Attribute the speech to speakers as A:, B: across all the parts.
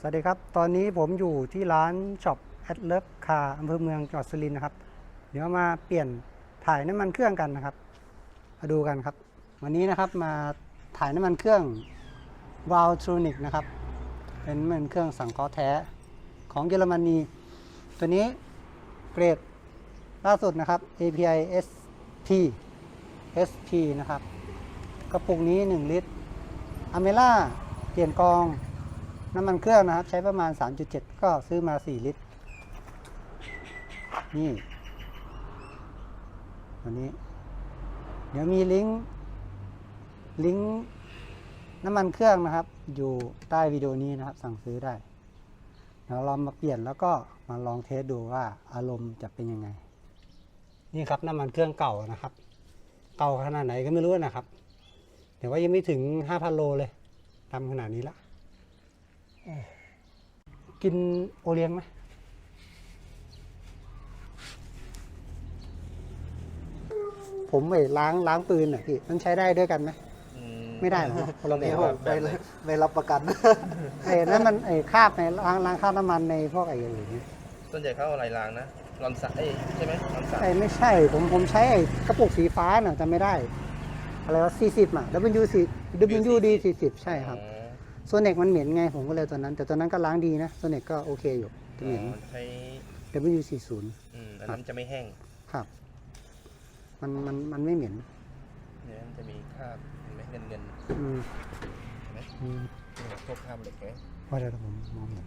A: สวัสดีครับ ตอนนี้ผมอยู่ที่ร้านช็อปแอดเลิฟคาอำเภอเมืองจังหวัดสุรินทร์นะครับ เดี๋ยวมาเปลี่ยนถ่ายน้ำมันเครื่องกันนะครับ มาดูกันครับ วันนี้นะครับมาถ่ายน้ำมันเครื่องวาลทรอนิกนะครับ เป็นน้ำมันเครื่องสังเคราะห์แท้ของเยอรมนี ตัวนี้เกรดล่าสุดนะครับ API SP SP นะครับ กระปุกนี้ 1 ลิตรอเมล่าเปลี่ยนกรอง น้ำมันเครื่องนะครับ ใช้ประมาณ 3.7 ก็ซื้อมา 4 ลิตร นี่ตัวนี้ เดี๋ยวมีลิงก์ลิงก์น้ำมันเครื่องนะครับ อยู่ใต้วิดีโอนี้นะครับ สั่งซื้อได้เดี๋ยวเรามาเปลี่ยนแล้วก็มาลองเทสดูว่าอารมณ์จะเป็นยังไง นี่ครับน้ำมันเครื่องเก่านะครับ เก่าขนาดไหนก็ไม่รู้นะครับเดี๋ยวว่ายังไม่ถึง 5,000 โลเลยทำขนาดนี้ละ กินโอเลี้ยงไหมผมไปล้างล้างปืนอะพี่มันใช้ได้ด้วยกันไหม
B: อื
A: ไม่ได้หรอคนละแบ
B: ไม่
A: บ
B: ว่าแบบ
C: ไม่
B: ไหน
C: ไม่รับประกัน
A: ไอ้นั่นมันไอ้คราบในล้างล้างคราบน้ำมันในพวกไอ้อย่างนี้
B: ส่วนใหญ่เขาเอาอะไรล้างนะลอนสักเอ้ยใช่ไหมลอนสัก
A: ไอ้ไม่ใช่ ผมผมใช้ไอ้กระปุกสีฟ้าน่ะจำไม่ได้ อะไรวะสี่สิบอะ W สี่ W D สี่สิบใช่ครับ
B: อ๋อ
A: โซเน็กมันเหม็นไงผมก็เลยตัวนั้น แต่ตัวนั้นก็ล้างดีนะโซเน็กก็โอเคอยู่จะเหม็น
B: อ๋อใช้
A: W สี่ศูนย์
B: อืมอันนั้นจะไม่แห้ง
A: ครับ มันมันมันไม่เหม็น
B: เนี่ยมันจะมีคราบเห็นไหมเงินเงิน
A: อืม
B: เห็นไหม
A: อืม
B: เนี่ยพวกคราบเหล็กไง
A: ว่าเดี๋ยวผมมองเห็น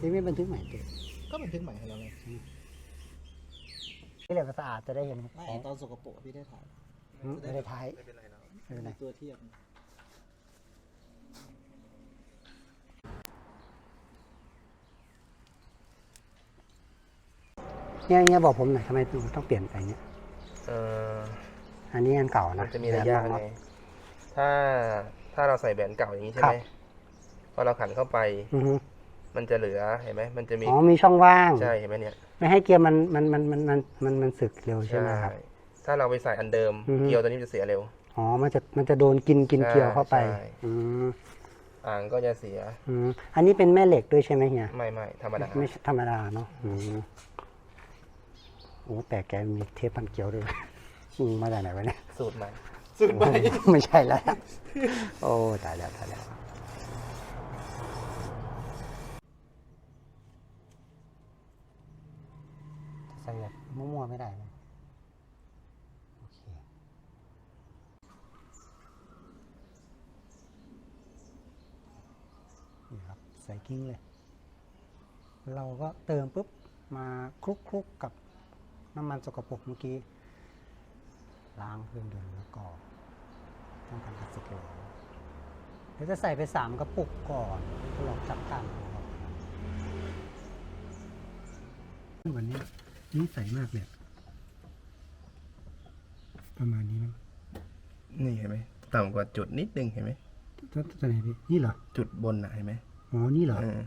A: นี่ไม่บันทึกใหม่เด็
C: ก็บันทึกใหม่ให้เราไง
A: นี่แหละมันสะอาดจะได้เห็น
C: ไม่
A: ของ
C: ตอนสกปรกพี่ได้ถ่าย
A: อืมไม่ได้ท้าย
B: ไม่เป็นไรหรอก
A: ไม่เป็นไร
C: ตัวเทียบ
A: เนี่ยเนี่ยบอกผมหน่อยทำไมต้องเปลี่ยนไปเนี่ย
B: เอ่อ
A: อันนี้อันเก่า
B: มั
A: นะ
B: นจะมีระยะ
A: แบบ
B: ไง
A: น็อต
B: ถ้าถ้าเราใส่แบนเก่าอย่างนี้ใช่
A: ครั
B: ไหม
A: บ
B: พอเราขันเข้าไป
A: อือฮึ
B: มันจะเหลือเห็นไหมมันจะมี
A: อ๋อมีช่องว่าง
B: ใช่เห็นไหมเนี่ย
A: ไม่ให้เกียร์มันมันมันมันมันมันมันสึกเร็วใช่ไหมครับ
B: ถ้าเราไปใส่อันเดิม
A: อือฮึ
B: เกียวตัวนี้จะเสียเร็ว
A: อ๋อ มันจะมันจะโดนกินกิน
B: ใช่
A: เกลียวเข้าไป
B: ใช่
A: อืม
B: อ่างก็จะเสีย
A: อืมอันนี้เป็นแม่เหล็กด้วยใช่ไหมเฮีย
B: ไม่ไม่ธรรมดา
A: ไม่ใช่ธรรมดาเนาะ อืมโอ้แต่แกมีเทปพันเกลียวด้วยอืมมาจากไหนวะเนี่ย
B: สูตรใหม่
C: สุดไป
A: ไม่ใช่แล้ว โอ้ตายแล้วตายแล้ว ใส่แบบมั่วๆไม่ได้นะโอเค นี่ครับ ใส่กิ้งเลย เราก็เติมปุ๊บ มาคลุกคลุกๆกับน้ำมันสกปรกเมื่อกี้ ล้างเครื่องยนต์แล้วก็ต้องการกัดสเกลเดี๋ยวจะใส่ไปสามกระปุกก่อนหลอกจับกันวันนี้ นี่ใส่มากเลยประมาณนี้มั้ง
B: นี่เห็นไหมต่ำกว่าจุดนิดนึงเห็นไหม
A: จะจะไหนพี่นี่เหรอ
B: จุดบนน่ะเห็นไหม
A: อ๋อนี่เหรอ
B: เออ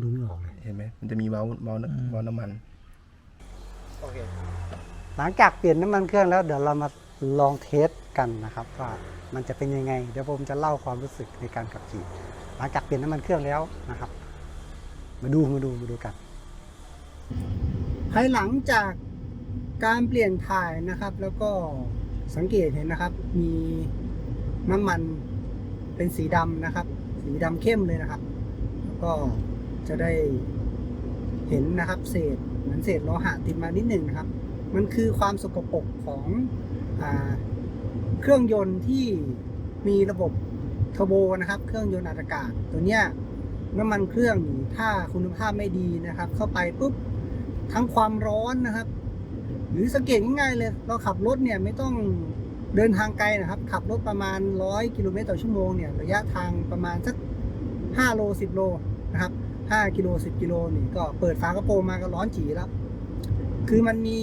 A: ดูไม่ออกเลย
B: เห็นไหมมันจะมีเว้าเว้าน้ำเว้าน้ำมัน
C: โอเค
A: หลังจากเปลี่ยนน้ำมันเครื่องแล้วเดี๋ยวเรามาลองเทสกันนะครับว่ามันจะเป็นยังไง เดี๋ยวผมจะเล่าความรู้สึกในการขับขี่ หลังจากเปลี่ยนน้ำมันเครื่องแล้วนะครับ มาดูมาดูมาดูกัน ภายหลังจากการเปลี่ยนถ่ายนะครับ แล้วก็สังเกตเห็นนะครับ มีน้ำมันเป็นสีดำนะครับ สีดำเข้มเลยนะครับ ก็จะได้เห็นนะครับเศษเหมือนเศษโลหะติดมานิดหนึ่งนะครับ มันคือความสกปรกของอเครื่องยนต์ที่มีระบบเทอร์โบนะครับ เครื่องยนต์อัดอากาศตัวเนี้ยน้ำมันเครื่องถ้าคุณภาพไม่ดีนะครับ เข้าไปปุ๊บ ทั้งความร้อนนะครับ หรือสังเกตง่ายๆเลย เราขับรถเนี่ยไม่ต้องเดินทางไกลนะครับ ขับรถประมาณ 100 กิโลเมตรต่อชั่วโมงเนี่ยระยะทางประมาณสัก 5 โล 10 โลนะครับ 5 กิโล 10 กิโลนี่ก็เปิดฝากระโปรงมาก็ร้อนจีแล้ว คือมันมี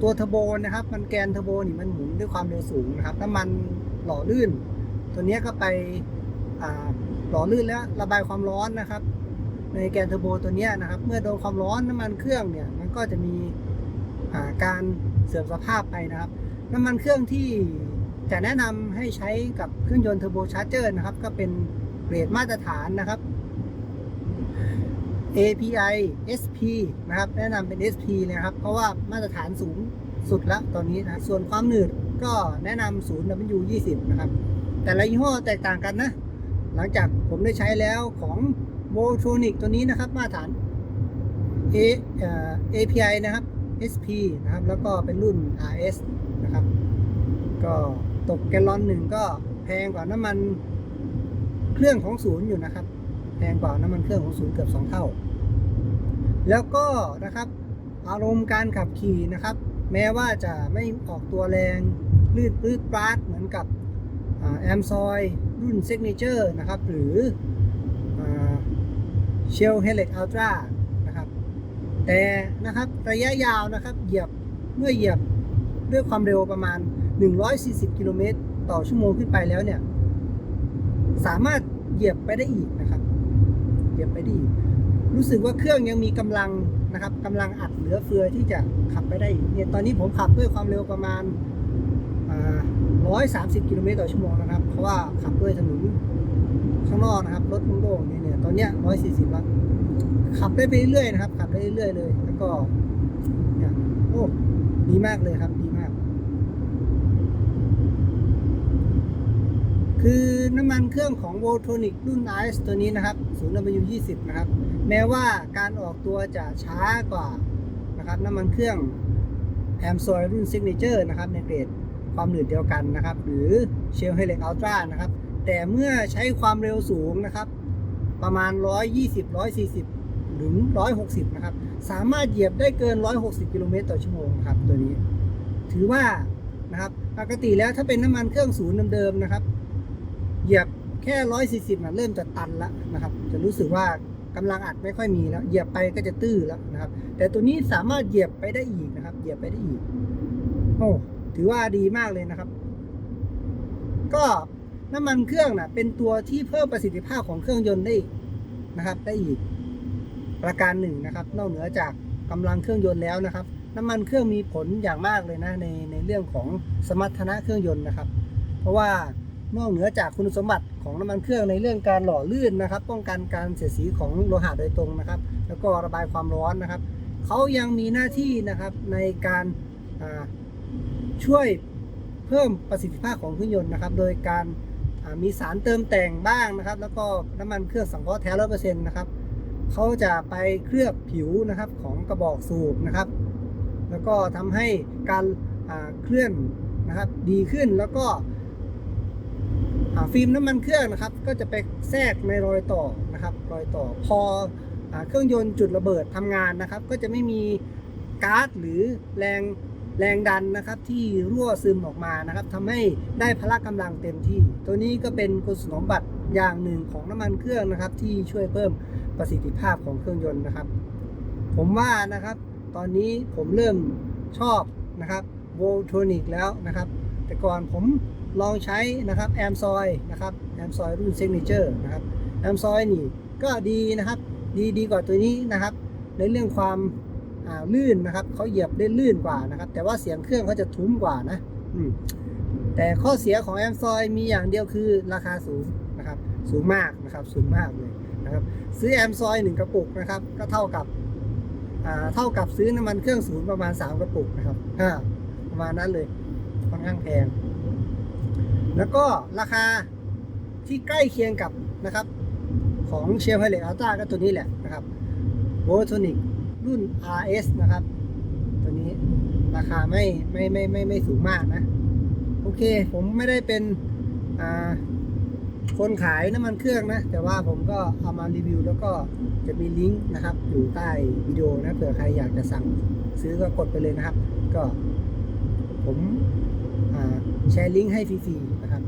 A: ตัวเทอร์โบนะครับ มันแกนเทอร์โบนี่มันหมุนด้วยความเร็วสูงนะครับน้ำมันหล่อลื่น ตัวเนี้ยก็ไปหล่อลื่นแล้วระบายความร้อนนะครับ ในแกนเทอร์โบตัวนี้นะครับ เมื่อโดนความร้อนน้ำมันเครื่องเนี่ยมันก็จะมีาการเสื่อมสภาพไปนะครับ น้ำมันเครื่องที่จะแนะนำให้ใช้กับเครื่องยนต์เทอร์โบชาร์เจอร์นะครับ ก็เป็นเกรดมาตรฐานนะครับ API SP นะครับ แนะนำเป็น SP เลยนะครับ เพราะว่ามาตรฐานสูงสุดแล้วตอนนี้นะส่วนความหนืดก็แนะนำ0 W20 นะครับ แต่ละยี่ห้อแตกต่างกันนะ หลังจากผมได้ใช้แล้วของ v o l t r o n i c ตัวนี้นะครับ มาตรฐาน A API นะครับ SP นะครับ แล้วก็เป็นรุ่น RS นะครับ ก็ตกแกลลอนหนึ่งก็แพงกว่าน้ำมันเครื่องของศูนย์อยู่นะครับ แพงกว่าน้ำมันเครื่องของศูนย์เกือบ2เท่า แล้วก็นะครับ อารมณ์การขับขี่นะครับ แม้ว่าจะไม่ออกตัวแรงลื่นปลื้ดปราดเหมือนกับแอมซอยรุ่น Signature นะครับ หรือ เชลเฮเลตอัลตร้านะครับ แต่นะครับระยะยาวนะครับเหยียบเมื่อเหยียบด้วยความเร็วประมาณ 140 กิโลเมตรต่อชั่วโมงขึ้นไปแล้วเนี่ย สามารถเหยียบไปได้อีกนะครับ เหยียบไปได้อีกรู้สึกว่าเครื่องยังมีกำลังนะครับกำลังอัดเหลือเฟือที่จะขับไปได้อีกเนี่ยตอนนี้ผมขับด้วยความเร็วประมาณอ่า130 กิโลเมตรต่อชั่วโมงนะครับ เพราะว่าขับด้วยถนน ข้างนอกนะครับ รถโล่งๆนี่เนี่ยตอนเนี้ย140แล้วขับได้ไปเรื่อยๆนะครับขับได้เรื่อยๆเลย แล้วก็เนี่ยโอ้ดีมากเลยครับดีมาก คือน้ำมันเครื่องของ v o l t r o n i c รุ่น RS ตัวนี้นะครับ 0W20 นะครับ แม้ว่าการออกตัวจะช้ากว่านะครับน้ำมันเครื่อง a m s o i รุ่น Signature นะครับในเกรดความหนืดเดียวกันนะครับ หรือ Shell Helix Ultra นะครับ แต่เมื่อใช้ความเร็วสูงนะครับ ประมาณ 120 140 หรือ 160 นะครับ สามารถเหยียบได้เกิน 160 กิโลเมตรต่อชั่วโมงครับตัวนี้ ถือว่านะครับปกติแล้วถ้าเป็นน้ำมันเครื่องศูนย์เดิมๆนะครับ เหยียบแค่ 140นะเริ่มจะตันแล้วนะครับ จะรู้สึกว่ากำลังอัดไม่ค่อยมีแล้ว เหยียบไปก็จะตื้อแล้วนะครับ แต่ตัวนี้สามารถเหยียบไปได้อีกนะครับ เหยียบไปได้อีก โอ้ ถือว่าดีมากเลยนะครับ ก็ น้ำมันเครื่องนะเป็นตัวที่เพิ่มประสิทธิภาพของเครื่องยนต์ได้นะครับ ได้อีกประการหนึ่งนะครับ นอกเหนือจากกำลังเครื่องยนต์แล้วนะครับ น้ำมันเครื่องมีผลอย่างมากเลยนะในในเรื่องของสมรรถนะเครื่องยนต์นะครับ เพราะว่านอกเหนือจากคุณสมบัติของน้ำมันเครื่องในเรื่องการหล่อลื่นนะครับ ป้องกันการเสียดสีของโลหะโดยตรงนะครับ แล้วก็ระบายความร้อนนะครับเขายังมีหน้าที่นะครับในการช่วยเพิ่มประสิทธิภาพของเครื่องยนต์นะครับ โดยการ มีสารเติมแต่งบ้างนะครับ แล้วก็น้ำมันเครื่องสังเคราะห์แท้ร้อยเปอร์เซ็นต์นะครับเขาจะไปเคลือบผิวนะครับของกระบอกสูบนะครับ แล้วก็ทำให้การาเคลื่อนนะครับดีขึ้นแล้วก็ฟิล์มน้ำมันเครื่องนะครับ ก็จะไปแทรกในรอยต่อนะครับ รอยต่อพออเครื่องยนต์จุดระเบิดทำงานนะครับ ก็จะไม่มีก๊าซหรือแรง แรงดันนะครับที่รั่วซึมออกมานะครับทำให้ได้พละกำลังเต็มที่ ตัวนี้ก็เป็นคุณสมบัติอย่างหนึ่งของน้ำมันเครื่องนะครับ ที่ช่วยเพิ่มประสิทธิภาพของเครื่องยนต์นะครับ ผมว่านะครับ ตอนนี้ผมเริ่มชอบนะครับโวลทรอนิกแล้วนะครับ แต่ก่อนผมลองใช้นะครับแอมซอยนะครับแอมซอยรุ่น Signature นะครับแอมซอยนี่ก็ดีนะครับ ดีดีกว่าตัวนี้นะครับ ในเรื่องความ ลื่นนะครับเขาเหยียบได้ลื่นกว่านะครับ แต่ว่าเสียงเครื่องเขาจะทุ้มกว่านะแต่ข้อเสียของแอมซอยมีอย่างเดียวคือราคาสูงนะครับ สูงมากนะครับ สูงมากเลยนะครับ ซื้อแอมซอยหนึ่งกระปุกนะครับ ก็เท่ากับเท่ากับซื้อน้ำมันเครื่องศูนย์ประมาณ 3 กระปุกนะครับประมาณนั้นเลยค่อนข้างแพงแล้วก็ราคาที่ใกล้เคียงกับนะครับ ของเชลไฮเลตอัลต้าก็ตัวนี้แหละนะครับโวลทนิก รุ่น RS นะครับ ตัวนี้ราคาไม่ไม่ไม่ไม่ไม่สูงมากนะ โอเค ผมไม่ได้เป็นคนขายน้ำมันเครื่องนะ แต่ว่าผมก็เอามารีวิว แล้วก็จะมีลิงก์นะครับ อยู่ใต้วิดีโอนะเผื่อใครอยากจะสั่งซื้อก็กดไปเลยนะครับ ก็ผมแชร์ลิงก์ให้ฟรีๆนะครับ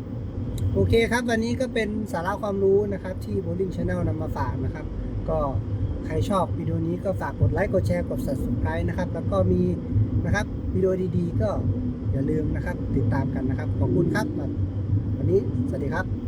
A: โอเคครับ วันนี้ก็เป็นสาระความรู้นะครับ ที่ Bowling Channel นำมาฝากนะครับ ก็ ใครชอบวิดีโอนี้ก็ฝากกดไลค์กดแชร์กด subscribe นะครับ แล้วก็มีนะครับวิดีโอดีๆ ก็อย่าลืมนะครับ ติดตามกันนะครับ ขอบคุณครับ วันนี้สวัสดีครับ